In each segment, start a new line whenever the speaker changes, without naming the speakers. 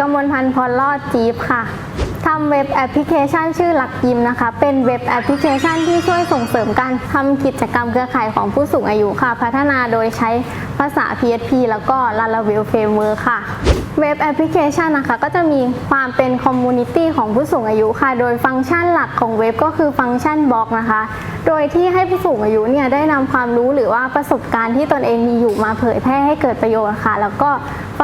กมลพันธ์พรลอดจีบค่ะทำเว็บแอปพลิเคชันชื่อหลักยิมนะคะ เป็นเว็บแอปพลิเคชันที่ช่วยส่งเสริมการทำกิจกรรมเครือข่ายของผู้สูงอายุค่ะ พัฒนาโดยใช้ภาษา PHP แล้วก็ Laravel Framework ค่ะ เว็บแอปพลิเคชันนะคะ ก็จะมีความเป็นคอมมูนิตี้ของผู้สูงอายุค่ะ โดยฟังก์ชันหลักของเว็บก็คือฟังก์ชันบล็อกนะคะ โดยที่ให้ผู้สูงอายุเนี่ยได้นำความรู้หรือว่าประสบการณ์ที่ตนเองมีอยู่มาเผยแพร่ให้เกิดประโยชน์ค่ะ แล้วก็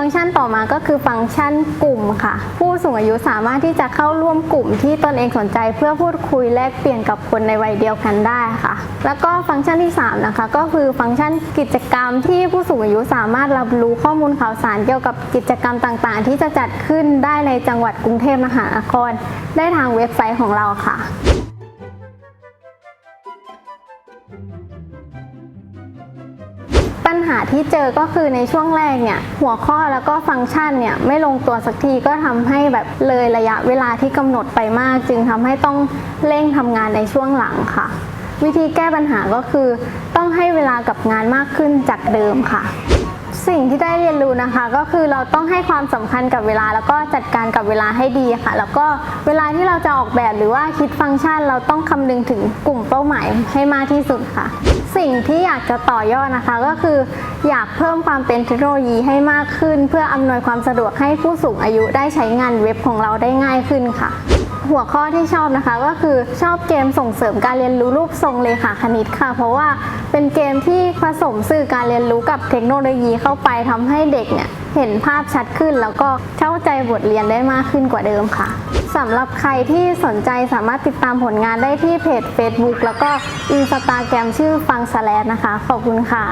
ฟังก์ชันต่อมาก็คือฟังก์ชันกลุ่มค่ะ ผู้สูงอายุสามารถที่จะเข้าร่วมกลุ่มที่ตนเองสนใจ เพื่อพูดคุยแลกเปลี่ยนกับคนในวัยเดียวกันได้ค่ะ แล้วก็ฟังก์ชันที่ 3 นะคะ ก็คือฟังก์ชันกิจกรรมที่ผู้สูงอายุสามารถรับรู้ข้อมูลข่าวสารเกี่ยวกับกิจกรรมต่างๆ ที่จะจัดขึ้นได้ในจังหวัดกรุงเทพมหานคร ได้ทางเว็บไซต์ของเราค่ะ ปัญหาที่เจอก็คือในช่วงแรกเนี่ยหัวข้อแล้วก็ฟังก์ชันเนี่ยไม่ลงตัวสักทีก็ทำให้แบบเลยระยะเวลาที่กำหนดไปมาก จึงทำให้ต้องเร่งทำงานในช่วงหลังค่ะ วิธีแก้ปัญหาก็คือ ต้องให้เวลากับงานมากขึ้นจากเดิมค่ะ สิ่งที่ได้เรียนรู้นะคะ ก็คือเราต้องให้ความสำคัญกับเวลา แล้วก็จัดการกับเวลาให้ดีค่ะ แล้วก็เวลาที่เราจะออกแบบหรือว่าคิดฟังก์ชัน เราต้องคำนึงถึงกลุ่มเป้าหมายให้มากที่สุดค่ะ สิ่งที่อยากจะต่อยอดนะคะ ก็คืออยากเพิ่มความเป็นเทคโนโลยีให้มากขึ้น เพื่ออำนวยความสะดวกให้ผู้สูงอายุได้ใช้งานเว็บของเราได้ง่ายขึ้นค่ะ หัวข้อที่ชอบนะคะ ก็คือชอบเกมส่งเสริมการเรียนรู้รูปทรงเลขาคณิตค่ะ เพราะว่าเป็นเกมที่ผสมสื่อการเรียนรู้กับเทคโนโลยีเข้าไปทำให้เด็กเนี่ยเห็นภาพชัดขึ้น แล้วก็เข้าใจบทเรียนได้มากขึ้นกว่าเดิมค่ะสำหรับใครที่สนใจสามารถติดตามผลงานได้ที่เพจ Facebook แล้วก็ Instagram ชื่อฟังสแลดนะคะ ขอบคุณค่ะ